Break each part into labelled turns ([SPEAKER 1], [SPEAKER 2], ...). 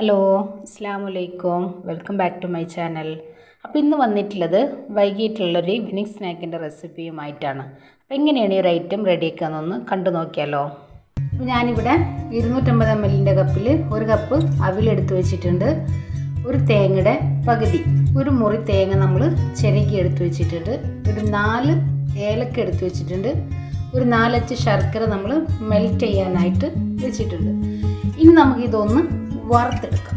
[SPEAKER 1] Hello അസ്സാം വലൈക്കും welcome back to my channel. അപ്പോൾ ഇന്ന് വന്നിട്ടുള്ളത് വൈകിട്ടുള്ളൊരു ഈവനിങ് സ്നാക്കിന്റെ റെസിപ്പിയുമായിട്ടാണ്. അപ്പോൾ എങ്ങനെയാണ് ഈ ഒരു ഐറ്റം റെഡിയാക്കാമെന്നൊന്ന് കണ്ടു നോക്കിയാലോ. ഞാനിവിടെ ഇരുന്നൂറ്റമ്പത് എം എല്ലിന്റെ കപ്പിൽ ഒരു കപ്പ് അവിലെടുത്ത് വെച്ചിട്ടുണ്ട്. ഒരു തേങ്ങയുടെ പകുതി. ഒരു മുറി തേങ്ങ നമ്മൾ ചിരകി എടുത്ത് വെച്ചിട്ടുണ്ട്. ഒരു നാല് ഏലക്ക എടുത്ത് വെച്ചിട്ടുണ്ട്. ഒരു നാലച്ച് ശർക്കര നമ്മൾ മെൽറ്റ് ചെയ്യാനായിട്ട് വെച്ചിട്ടുണ്ട്. ഇനി നമുക്കിതൊന്ന് വറുത്തെടുക്കാം.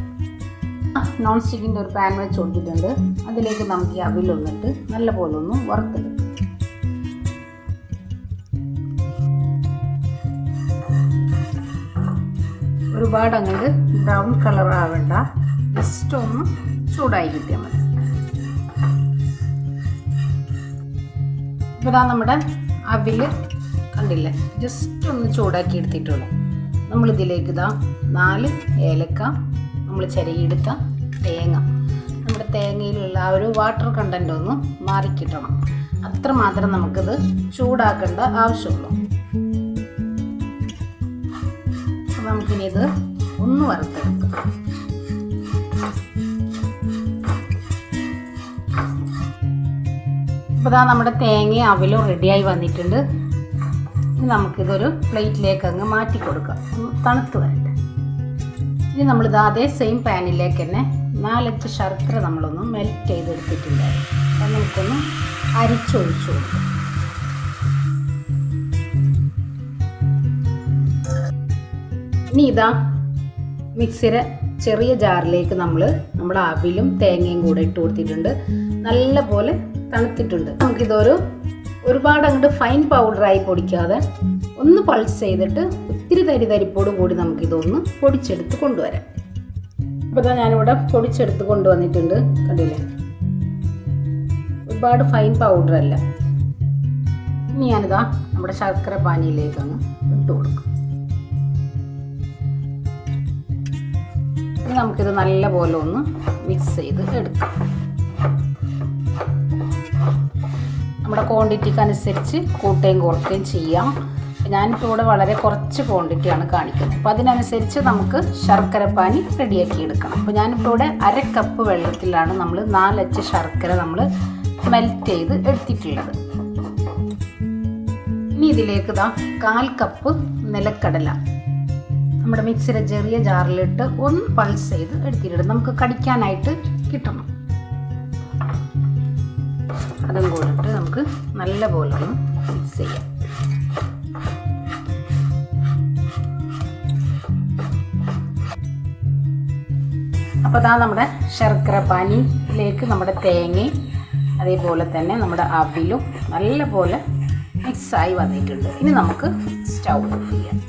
[SPEAKER 1] നോൺ സ്റ്റിക്കിന്റെ ഒരു പാൻ വെച്ച് കൊടുത്തിട്ടുണ്ട്. അതിലേക്ക് നമുക്ക് ഈ അവിലൊന്നിട്ട് നല്ലപോലെ ഒന്ന് വറുത്തെടുക്കാം. ഒരുപാട് അങ്ങോട്ട് ബ്രൗൺ കളർ ആവേണ്ട. ജസ്റ്റ് ഒന്ന് ചൂടായി കിട്ടിയാൽ മതി. ഇപ്പോൾ നമ്മുടെ അവിൽ കണ്ടില്ലേ? ജസ്റ്റ് ഒന്ന് ചൂടാക്കി എടുത്തിട്ടുള്ളൂ. നമ്മളിതിലേക്ക് ഇതാ നാല് ഏലക്ക നമ്മൾ ചിരകിയെടുത്ത തേങ്ങ. നമ്മുടെ തേങ്ങയിലുള്ള ആ ഒരു വാട്ടർ കണ്ടന്റ് ഒന്ന് മാറിക്കിട്ടണം. അത്ര മാത്രം നമുക്കിത് ചൂടാക്കേണ്ട ആവശ്യമുള്ളൂ. അപ്പം നമുക്കിനി ഇത് ഒന്ന് വറുത്തെടുക്കാം. ഇപ്പോൾ ഇതാ നമ്മുടെ തേങ്ങയും അവലും റെഡിയായി വന്നിട്ടുണ്ട്. നമുക്കിതൊരു പ്ലേറ്റിലേക്ക് അങ്ങ് മാറ്റി കൊടുക്കാം. തണുത്ത് വരട്ടെ. ഇനി നമ്മളിത് അതേ സെയിം പാനിലേക്ക് തന്നെ നാലഞ്ച് ശർക്കര നമ്മളൊന്ന് മെൽറ്റ് ചെയ്തെടുത്തിട്ടുണ്ടായിരുന്നു അപ്പം നമുക്കൊന്ന് അരിച്ചൊഴിച്ചു കൊടുക്കാം. ഇനി ഇതാ മിക്സിയുടെ ചെറിയ ജാറിലേക്ക് നമ്മൾ നമ്മുടെ അവിലും തേങ്ങയും കൂടെ ഇട്ട് കൊടുത്തിട്ടുണ്ട്. നല്ല പോലെ തണുത്തിട്ടുണ്ട്. നമുക്കിതൊരു ഒരുപാട് അങ്ങോട്ട് ഫൈൻ പൗഡറായി പൊടിക്കാതെ ഒന്ന് പൾസ് ചെയ്തിട്ട് ഒത്തിരി തരി തരിപ്പോട് കൂടി നമുക്കിതൊന്ന് പൊടിച്ചെടുത്ത് കൊണ്ടുവരാം. അപ്പോൾ ഇതാ ഞാനിവിടെ പൊടിച്ചെടുത്ത് കൊണ്ടുവന്നിട്ടുണ്ട്. കണ്ടില്ലേ? ഒരുപാട് ഫൈൻ പൗഡർ അല്ല. ഇനി ഞാനിതാ നമ്മുടെ ശർക്കര പാനിയിലേക്ക് അങ്ങ് ഇട്ട് കൊടുക്കും. നമുക്കിത് നല്ലപോലെ ഒന്ന് മിക്സ് ചെയ്ത് എടുക്കാം. ക്വാണ്ടിറ്റിക്ക് അനുസരിച്ച് കൂട്ടുകയും കുറയ്ക്കുകയും ചെയ്യാം. ഞാനിപ്പോൾ ഇവിടെ വളരെ കുറച്ച് ക്വാണ്ടിറ്റിയാണ് കാണിക്കുന്നത്. അപ്പോൾ അതിനനുസരിച്ച് നമുക്ക് ശർക്കര പാനി റെഡിയാക്കി എടുക്കണം. അപ്പോൾ ഞാനിപ്പോൾ ഇവിടെ അര കപ്പ് വെള്ളത്തിലാണ് നമ്മൾ നാലച്ച് ശർക്കര നമ്മൾ മെൽറ്റ് ചെയ്ത് എടുത്തിട്ടുള്ളത്. ഇനി ഇതിലേക്ക് ഇതാ കാൽ കപ്പ് നിലക്കടല നമ്മുടെ മിക്സിയുടെ ചെറിയ ജാറിലിട്ട് ഒന്ന് പൾസ് ചെയ്ത് എടുത്തിട്ടുണ്ട്. നമുക്ക് കടിക്കാനായിട്ട് കിട്ടണം. അതും കൂടെ ഇട്ട് നമുക്ക് നല്ല പോലെ ഒന്ന് മിക്സ് ചെയ്യാം. അപ്പോൾ അതാ നമ്മുടെ ശർക്കര പാനിയിലേക്ക് നമ്മുടെ തേങ്ങയും അതേപോലെ തന്നെ നമ്മുടെ അവിലും നല്ലപോലെ മിക്സായി വന്നിട്ടുണ്ട്. ഇനി നമുക്ക് സ്റ്റൗ ഓഫ് ചെയ്യാം.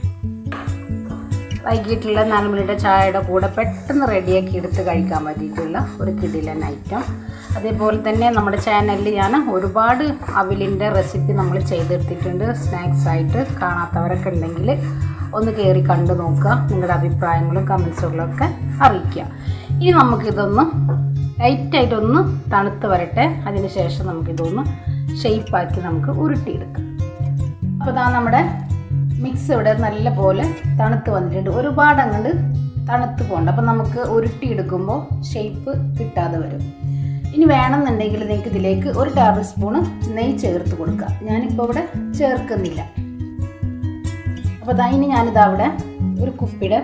[SPEAKER 1] വൈകിട്ടുള്ള നാല് മണിയുടെ ചായയുടെ കൂടെ പെട്ടെന്ന് റെഡിയാക്കി എടുത്ത് കഴിക്കാൻ പറ്റിയിട്ടുള്ള ഒരു കിടിലൻ ഐറ്റം. അതേപോലെ തന്നെ നമ്മുടെ ചാനലിൽ ഞാൻ ഒരുപാട് അവിലിന്റെ റെസിപ്പി നമ്മൾ ചെയ്തെടുത്തിട്ടുണ്ട്. സ്നാക്സ് ആയിട്ട് കാണാത്തവരൊക്കെ ഉണ്ടെങ്കിൽ ഒന്ന് കയറി കണ്ടു നോക്കുക. നിങ്ങളുടെ അഭിപ്രായങ്ങളും കമൻസുകളും ഒക്കെ അറിയിക്കുക. ഇനി നമുക്കിതൊന്ന് ലൈറ്റായിട്ടൊന്ന് തണുത്ത് വരട്ടെ. അതിന് ശേഷം നമുക്കിതൊന്ന് ഷെയ്പ്പാക്കി നമുക്ക് ഉരുട്ടിയെടുക്കാം. അപ്പോൾ ഇതാ നമ്മുടെ മിക്സ് ഇവിടെ നല്ല പോലെ തണുത്ത് വന്നിട്ടുണ്ട്. ഒരുപാട് അങ്ങോട്ട് തണുത്ത് പോകണ്ട. അപ്പം നമുക്ക് ഉരുട്ടിയെടുക്കുമ്പോൾ ഷേപ്പ് കിട്ടാതെ വരും. ഇനി വേണമെന്നുണ്ടെങ്കിൽ നിങ്ങൾക്ക് ഇതിലേക്ക് ഒരു ടേബിൾ സ്പൂണ് നെയ്യ് ചേർത്ത് കൊടുക്കാം. ഞാനിപ്പോൾ ഇവിടെ ചേർക്കുന്നില്ല. അപ്പോൾ അതിന് ഞാനിതാ അവിടെ ഒരു കുപ്പിയുടെ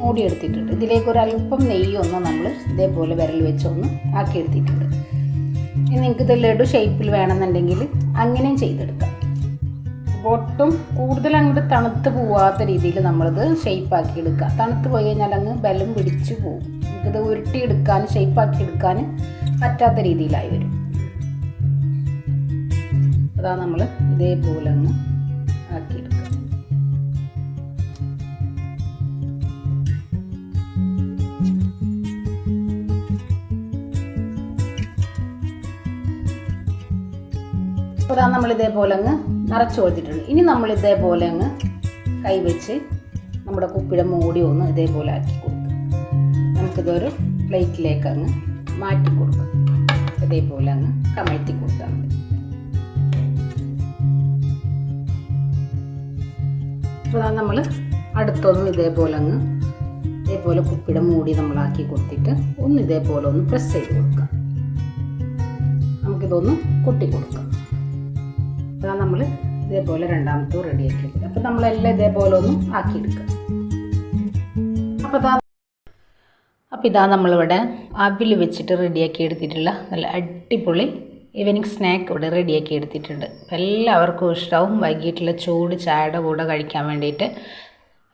[SPEAKER 1] മൂടിയെടുത്തിട്ടുണ്ട് ഇതിലേക്ക് ഒരു അല്പം നെയ്യൊന്ന് നമ്മൾ ഇതേപോലെ വിരൽ വെച്ചൊന്ന് ആക്കിയെടുത്തിട്ടുണ്ട്. ഇനി നിങ്ങൾക്ക് ഇത് ലഡു ഷേപ്പിൽ വേണമെന്നുണ്ടെങ്കിൽ അങ്ങനെയും ചെയ്തെടുക്കാം. ഒട്ടും കൂടുതൽ അങ്ങോട്ട് തണുത്ത് പോവാത്ത രീതിയിൽ നമ്മളിത് ഷെയ്പ്പാക്കി എടുക്കുക. തണുത്ത് പോയി കഴിഞ്ഞാൽ അങ്ങ് ബലം പിടിച്ച് പോകും. നമുക്കിത് ഉരുട്ടിയെടുക്കാൻ ഷെയ്പ്പാക്കി എടുക്കാൻ പറ്റാത്ത രീതിയിലായി വരും. അതാ നമ്മൾ ഇതേപോലെ അങ്ങ് ആക്കിയെടുക്കുക അപ്പോൾ നമ്മൾ ഇതേപോലെ അങ്ങ് നിറച്ച് കൊടുത്തിട്ടുണ്ട്. ഇനി നമ്മൾ ഇതേപോലെ അങ്ങ് കൈവച്ച് നമ്മുടെ കുപ്പിയുടെ മൂടി ഒന്ന് ഇതേപോലെ ആക്കി കൊടുക്കും നമുക്കിതൊരു പ്ലേറ്റിലേക്ക് അങ്ങ് മാറ്റി കൊടുക്കും ഇതേപോലെ അങ്ങ് കമഴ്ത്തി കൊടുത്താൽ മതി. അപ്പോൾ നമ്മൾ അടുത്തൊന്നും ഇതേപോലെ അങ്ങ് ഇതേപോലെ കുപ്പിയുടെ മൂടി നമ്മളാക്കി കൊടുത്തിട്ട് ഒന്ന് ഇതേപോലെ ഒന്ന് പ്രസ് ചെയ്ത് കൊടുക്കാം നമുക്കിതൊന്ന് കൊട്ടി കൊടുക്കാം. അതാ നമ്മൾ ഇതേപോലെ രണ്ടാമത്തെ റെഡിയാക്കി എടുക്കുക അപ്പോൾ നമ്മളെല്ലാം ഇതേപോലെ ഒന്ന് ആക്കിയെടുക്കുക അപ്പോൾ ഇതാ അപ്പോൾ ഇതാ നമ്മളിവിടെ അവിൽ വെച്ചിട്ട് റെഡിയാക്കി എടുത്തിട്ടുള്ള നല്ല അടിപൊളി ഈവനിങ് സ്നാക്ക് ഇവിടെ റെഡിയാക്കി എടുത്തിട്ടുണ്ട്. അപ്പോൾ എല്ലാവർക്കും ഇഷ്ടമാവും വൈകിട്ടുള്ള ചൂട് ചായയുടെ കൂടെ കഴിക്കാൻ വേണ്ടിയിട്ട്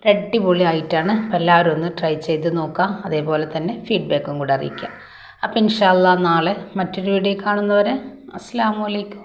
[SPEAKER 1] അടിപൊളി ആയിട്ടാണ് അപ്പോൾ എല്ലാവരും ഒന്ന് ട്രൈ ചെയ്ത് നോക്കാം. അതേപോലെ തന്നെ ഫീഡ്ബാക്കും കൂടെ അറിയിക്കാം. അപ്പോൾ ഇൻഷാല്ല നാളെ മറ്റൊരു വീഡിയോ കാണുന്നവരെ അസ്സാം വലൈക്കും